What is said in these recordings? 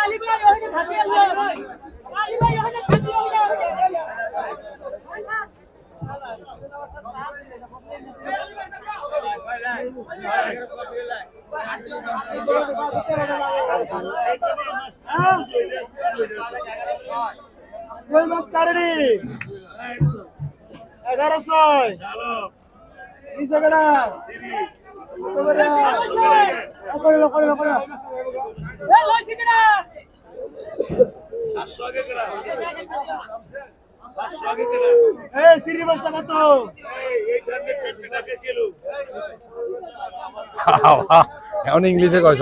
আলী ভাই কারে এগারোশো নিচে কেনা এখন ইংলিশে কয়।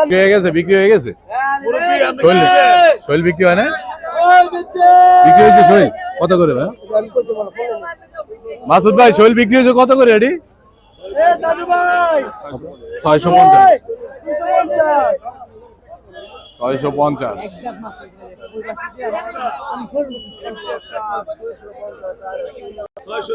বিক্রি হয়ে গেছে, বিক্রি হয়ে গেছে? শৈল শৈল বিক্রি হয় না? বিক্রি হয়েছে শৈল। কত করে, ভাই? মাসুদ ভাই, শৈল বিক্রি হয়েছে কত করে এটি ছয়শো পঞ্চাশ। তিনশো পঞ্চাশ। ছয়শো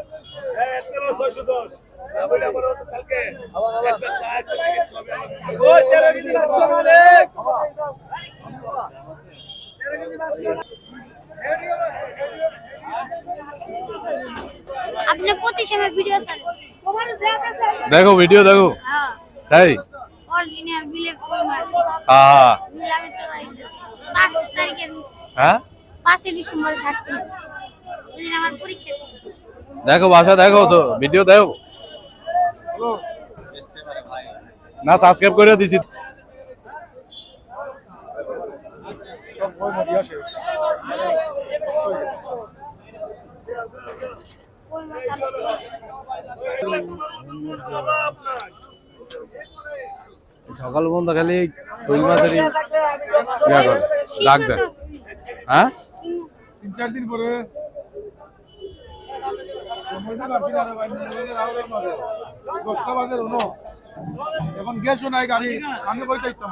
আপনি প্রতি সময় ভিডিও দেখো ভিডিও দেখো। হ্যাঁ। তাই? অরিজিনাল বিলের কই মাছ হ্যাঁ তো পাঁচ তারিখে হ্যাঁ? পাঁচই ডিসেম্বরে ছাড়ছি। আমার পরীক্ষা ছিল। দেখো বাসা দেখো তো ভিডিও দেখো। না সাবস্ক্রাইব করে দিছি। সকাল বন্ধ খালি শৈল ইয়া করে ডাক দেয়। হ্যাঁ? তিন চার দিন পরে। বাজার এখন গেছো নাই গাড়ি আমি বইতে ইচ্ছা